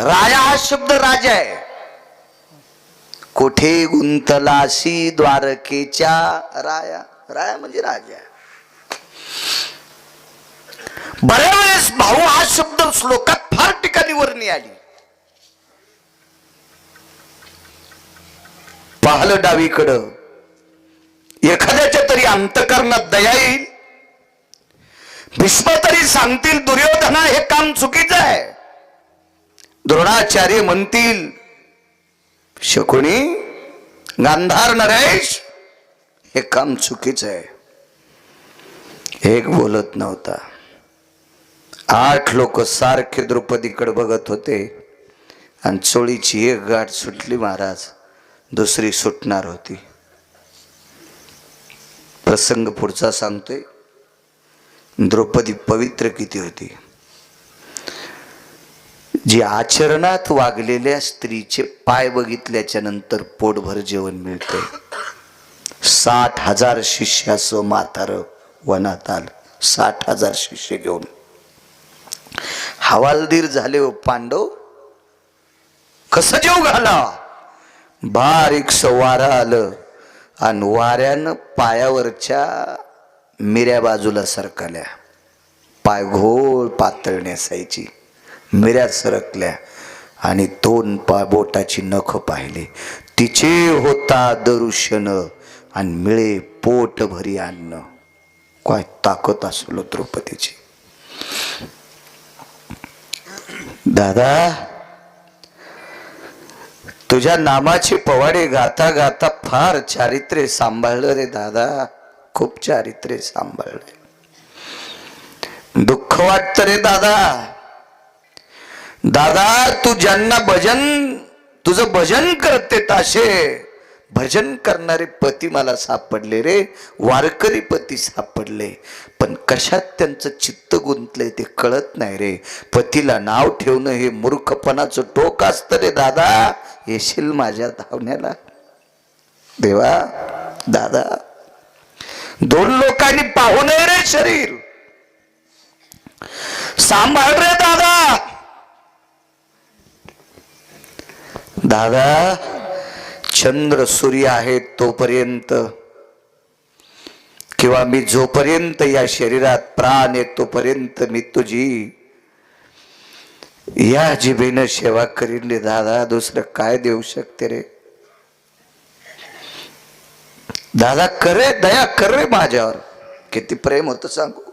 राया हा शब्द राजा आहे. कुठे गुंतलासी द्वारकेच्या राया? राया म्हणजे राजा. बऱ्या वेळेस भाऊ हा शब्द श्लोकात फार ठिकाणी वर्णी आली. पाहलं डावीकडं. एखाद्याच्या तरी अंतकरणात दया येईल. भीष्म तरी सांगतील दुर्योधना हे काम चुकीचं आहे. द्रोणाचार्य म्हणतील. शकुनी गांधार नरेश हे काम चुकीचं आहे. एक बोलत नव्हता. आठ लोक सारखे द्रौपदीकडे बघत होते आणि चोळीची एक गाठ सुटली महाराज दुसरी सुटणार होती. प्रसंग पुढचा सांगतोय. द्रौपदी पवित्र किती होती? जी आचरणात वागलेल्या स्त्रीचे पाय बघितल्याच्या नंतर पोटभर जेवण मिळते साठ हजार शिष्याचं म्हातार वनात आलं. साठ हजार शिष्य घेऊन. हवालदीर झाले हो पांडव. कस जेव घाला? बारीक वारा आलं आणि वाऱ्यानं पायावरच्या मिऱ्या बाजूला सरकल्या. पाय घोळ पातळ मिऱ्या सरकल्या आणि दोन पा बोटाची नख पाहिले. तिचे होता दरुशन आणि मिळे पोट भरी अन्न. काय ताकद असलो द्रौपदीची. दादा तुझ्या नामाची पवाडे गाता गाता फार चारित्र्य सांभाळलं रे दादा. खूप चारित्र्य सांभाळले दुःख वाटतं रे दादा. दादा तू ज्यांना भजन तुझं भजन करते ताशे. भजन करणारे पती मला सापडले रे. वारकरी पती सापडले. पण कशात त्यांचं चित्त गुंतलंय ते कळत नाही रे. पतीला नाव ठेवणं हे मूर्खपणाचं टोक असतं रे दादा. येशील माझ्या धावण्याला. देवा दादा. दोन लोकांनी पाहू नये रे शरीर. सांभाळ रे दादा. दादा चंद्र सूर्य आहे तोपर्यंत. किंवा मी जोपर्यंत या शरीरात प्राण आहे तोपर्यंत मी तुझी या जिभेनं सेवा करीन रे दादा. दुसरं काय देऊ शकते रे? दादा करे दया कर रे माझ्यावर. किती प्रेम होतं सांगू?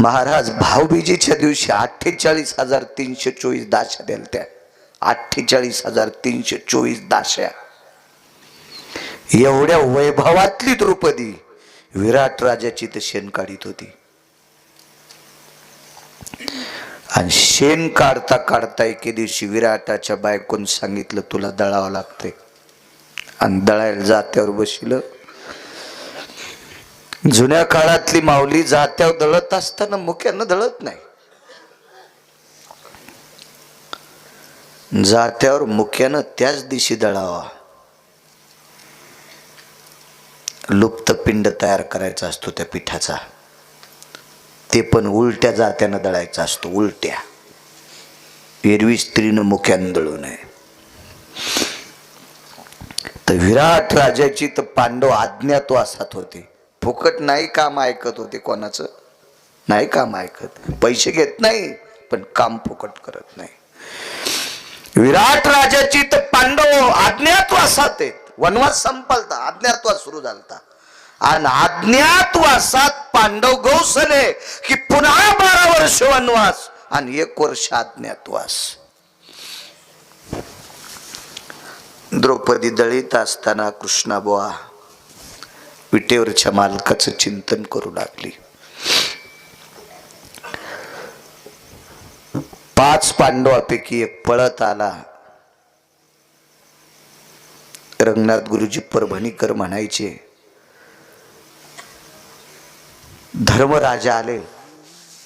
महाराज भाऊबीजेच्या दिवशी अठ्ठेचाळीस हजार तीनशे चोवीस दाशा द्याल त्या अठ्ठेचाळीस हजार तीनशे चोवीस दाशा. एवढ्या वैभवातली द्रौपदी विराट राजाची तर शेण काढीत होती. आणि शेण काढता काढता एके दिवशी विराटाच्या बायकोन सांगितलं तुला दळावं लागतंय. आणि दळायला जात्यावर बसिलं जुन्या काळातली माऊली जात्यावर दळत असताना मुख्यानं दळत नाही. जात्यावर मुख्यानं त्याच दिवशी दळावा. लुप्त पिंड तयार करायचा असतो त्या पिठाचा. ते पण उलट्या जात्यानं दळायचा असतो उलट्या. एरवी स्त्रीनं मुख्यानं दळू नये. तर विराट राजाची तर पांडव अज्ञातवासात होते. फुकट नाही काम ऐकत होते कोणाचं? नाही काम ऐकत. पैसे घेत नाही पण काम फुकट करत नाही. विराट राजाची तर पांडव अज्ञातवासात आहेत. वनवास संपलता अज्ञातवास सुरू झालता. आणि अज्ञातवासात पांडव गौसले की पुन्हा बारा वर्ष वनवास आणि एक वर्ष अज्ञातवास द्रौपदी दळीत असताना कृष्णाबुवा विटेवरच्या मालकाचं चिंतन करू लागली. पाच पांडवापैकी एक पळत आला. रंगनाथ गुरुजी परभणीकर म्हणायचे धर्मराजा आले.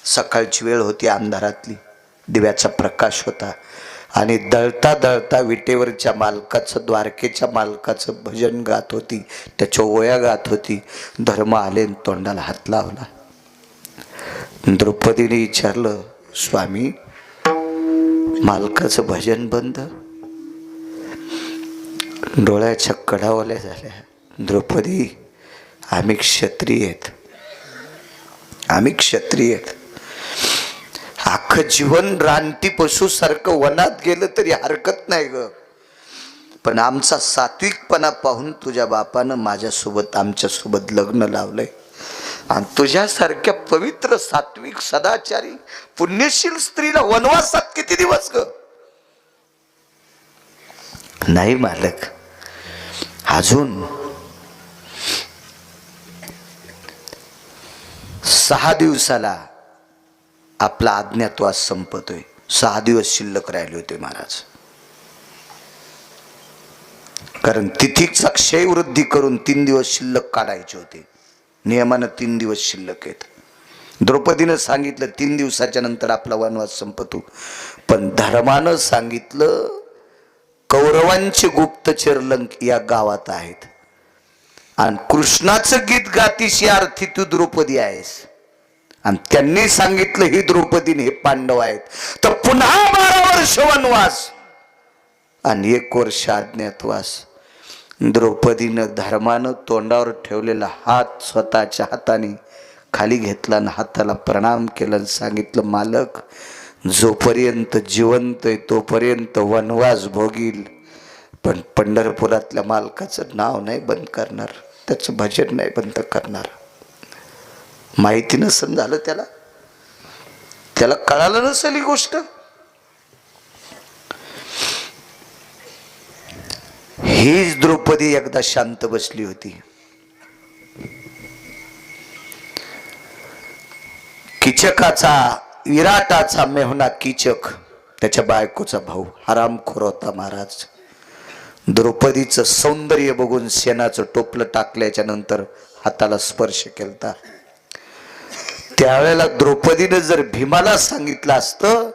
सकाळची वेळ होती अंधारातली. दिव्याचा प्रकाश होता. आणि दळता दळता विटेवरच्या मालकाचं द्वारकेच्या मालकाचं भजन गात होती. त्याच्या ओया गात होती. धर्म आले तोंडाला हात लावला. द्रौपदीने विचारलं स्वामी मालकाचं भजन बंद? डोळ्याच्या कडावल्या झाल्या. द्रौपदी आम्ही क्षत्रिय आहेत. आम्ही क्षत्रिय आहेत. अख्खं जीवन रानटी पशुसारखं वनात गेलं तरी हरकत नाही ग. पण आमचा सात्विकपणा पाहून तुझ्या बापानं माझ्यासोबत आमच्यासोबत लग्न लावलंय. आणि तुझ्यासारख्या पवित्र सात्विक सदाचारी पुण्यशील स्त्रीला वनवासात किती दिवस ग? नाही मालक. अजून सहा दिवसाला आपला अज्ञातवास संपतोय. सहा दिवस शिल्लक राहिले होते महाराज. कारण तिथीचा क्षयवृद्धी करून तीन दिवस शिल्लक काढायचे होते. नियमानं तीन दिवस शिल्लक आहेत. द्रौपदीनं सांगितलं तीन दिवसाच्या नंतर आपला वनवास संपतो. पण धर्मानं सांगितलं कौरवांचे गुप्तचर लंक या गावात आहेत. आणि कृष्णाचं गीत गातीशी अर्थी तू द्रौपदी आहेस. आणि त्यांनी सांगितलं ही द्रौपदीने हे पांडव आहेत. तर पुन्हा बारा वर्ष वनवास आणि एक वर्ष अज्ञातवास द्रौपदीनं धर्मानं तोंडावर ठेवलेला हात स्वतःच्या हाताने खाली घेतला आणि हाताला प्रणाम केला आणि सांगितलं मालक जोपर्यंत जिवंत आहे तोपर्यंत वनवास भोगील. पण पंढरपुरातल्या मालकाचं नाव नाही बंद करणार त्याचं भजन नाही बंद करणार. माहिती नसेल झालं त्याला. त्याला कळालं नसेल ही गोष्ट. हीच द्रौपदी एकदा शांत बसली होती. किचकाचा विराटाचा मेहना किचक त्याच्या बायकोचा भाऊ हरामखोर होता महाराज. द्रौपदीचं सौंदर्य बघून सेनाचं टोपलं टाकल्याच्या नंतर हाताला स्पर्श केलता. त्यावेळेला द्रौपदीनं जर भीमाला सांगितलं असतं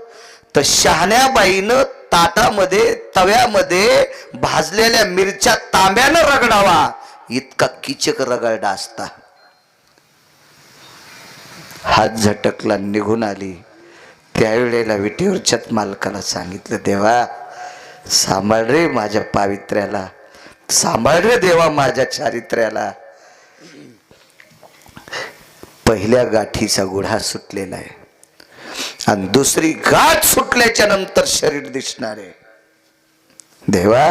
तर शहाण्याबाईनं ताटामध्ये तव्यामध्ये भाजलेल्या मिरच्या तांब्यानं रगडावा. इतका किचक रगडा असता. हात झटकला निघून आली. त्यावेळेला विटीवरच्याच मालकाला सांगितलं देवा सांभाळ रे माझ्या पावित्र्याला. सांभाळ रे देवा माझ्या चारित्र्याला. पहिल्या गाठीचा गुढा सुटलेला आहे. आणि दुसरी गाठ सुटल्याच्या नंतर शरीर दिसणार आहे. देवा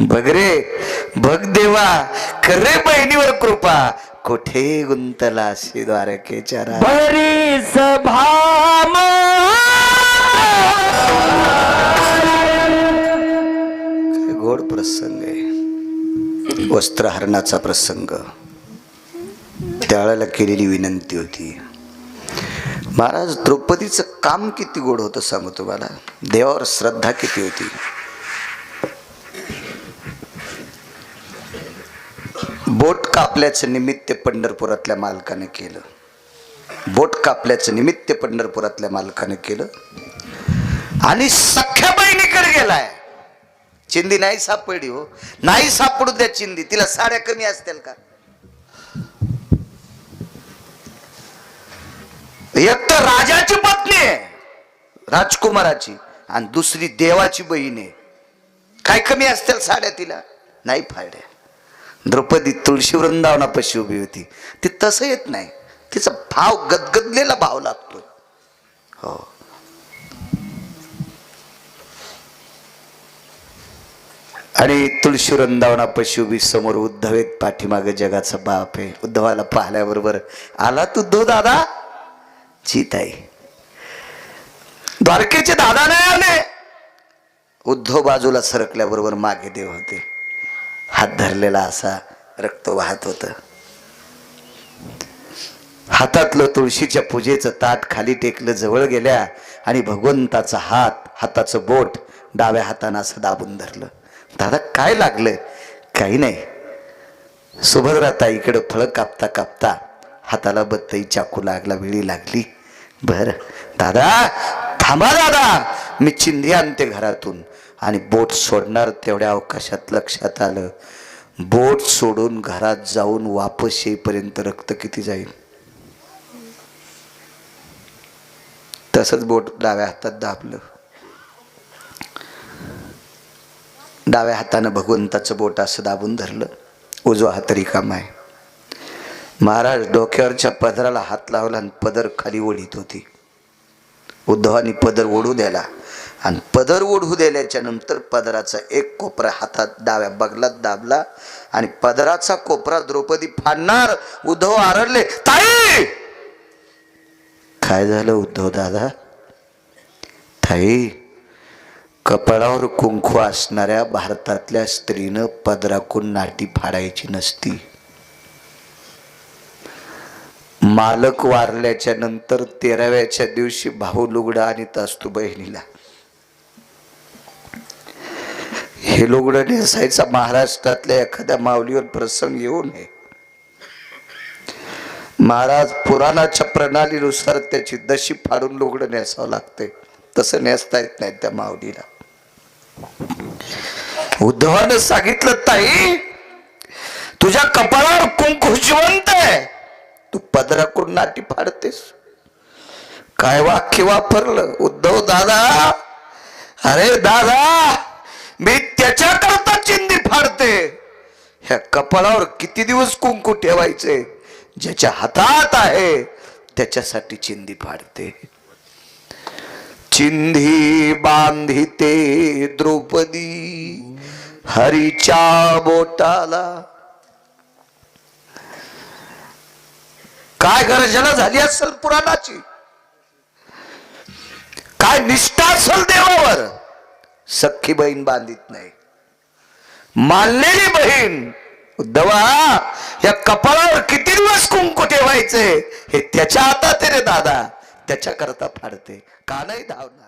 बघ रे बघ देवा करे बहिणीवर कृपा. कुठे गुंतला अशी द्वारकेच्या बरी सभाम काय गोड प्रसंग आहे. वस्त्रहरणाचा प्रसंग. त्यावेळेला केलेली विनंती होती. महाराज द्रौपदीचं काम किती गोड होतं सांगू तुम्हाला? देवावर श्रद्धा किती होती? बोट कापल्याचं निमित्त पंढरपुरातल्या मालकाने केलं. बोट कापल्याचं निमित्त पंढरपुरातल्या मालकाने केलं. आणि सख्या बहिणीकडे गेलाय. चिंदी नाही सापडली हो. नाही सापडू द्या चिंदी. तिला साड्या कमी असतील का? एक तर राजाची पत्नी आहे राजकुमाराची आणि दुसरी देवाची बहीण आहे. काय कमी असतील साड्या तिला? नाही फाड्या. द्रौपदी तुळशी वृंदावनापाशी उभी होती. ती तसं येत नाही. तिचा भाव गदगदलेला भाव लागतो. हो. आणि तुळशी वृंदावनापाशी उभी समोर उद्धव आहेत पाठीमागे जगाचा बाप आहे. उद्धवाला पाहिल्याबरोबर आला तू दो दादा? चित आहे. द्वारकेचे दादा नाही आले. उद्धव बाजूला सरकल्याबरोबर मागे देव होते. हात धरलेला असा रक्त वाहत होत. हातातलं तुळशीच्या पूजेचं ताट खाली टेकलं जवळ गेल्या आणि भगवंताचा हात हाताचं बोट डाव्या हातानं असं दाबून धरलं. दादा काय लागलं? काही नाही. सुभद्राताईकडे फळ कापता कापता हाताला बत्तई चाकू लागला वेळी लागली. बर दादा थांबा दादा मी चिंधी आणते घरातून. आणि बोट सोडणार तेवढ्या अवकाशात लक्षात आलं. बोट सोडून घरात जाऊन वापस येईपर्यंत रक्त किती जाईल? तसंच बोट डाव्या हातात दाबलं. डाव्या हातानं भगवंताचं बोट असं दाबून धरलं. उजवा हात रिकामा आहे. महाराज डोक्यावरच्या पदराला हात लावला आणि पदर खाली ओढीत होती. उद्धवानी पदर ओढू द्याला आणि पदर ओढू दिल्याच्या नंतर पदराचा एक कोपरा हातात डाव्या बगलात दाबला आणि पदराचा कोपरा द्रौपदी फाडणार. उद्धव आरडले ताई! काय झालं उद्धव दादा? ताई कपाळावर कुंकू असणाऱ्या भारतातल्या स्त्रीनं पदराकून नाटी फाडायची नसती. मालक वारल्याच्या नंतर तेराव्याच्या दिवशी भाऊ लुगडा आणीत असतो बहिणीला. हे लुगडं नेसायचा महाराष्ट्रातल्या एखाद्या माऊलीवर प्रसंग येऊ नये महाराज पुराणाच्या प्रणालीनुसार त्याची दशी फाडून लुगडं नेसावं लागते तसं नेसता येत नाही त्या माऊलीला. उद्धवानं सांगितलं ताई तुझ्या कपाळावर कुंकू जिवंत आहे. तू पदराकडून नाटी फाडतेस. काय वाक्य वापरलं? उद्धव दादा अरे दादा मी त्याच्याकरता चिंदी फाडते. ह्या कपाळावर किती दिवस कुंकू ठेवायचे? ज्याच्या हातात आहे त्याच्यासाठी चिंदी फाडते. चिंधी बांधिते द्रौपदी हरीच्या बोटाला काय गर्जना झाली असेल पुराणाची. काय निष्ठा असेल देवावर? सख्खी बहीण बांधित नाही. मानलेली बहीण उद्धवा या कपाळावर किती दिवस कुंकू ठेवायचे? हे त्याच्या हातात रे दादा. त्याच्याकरता फाडते. का नाही धावणार?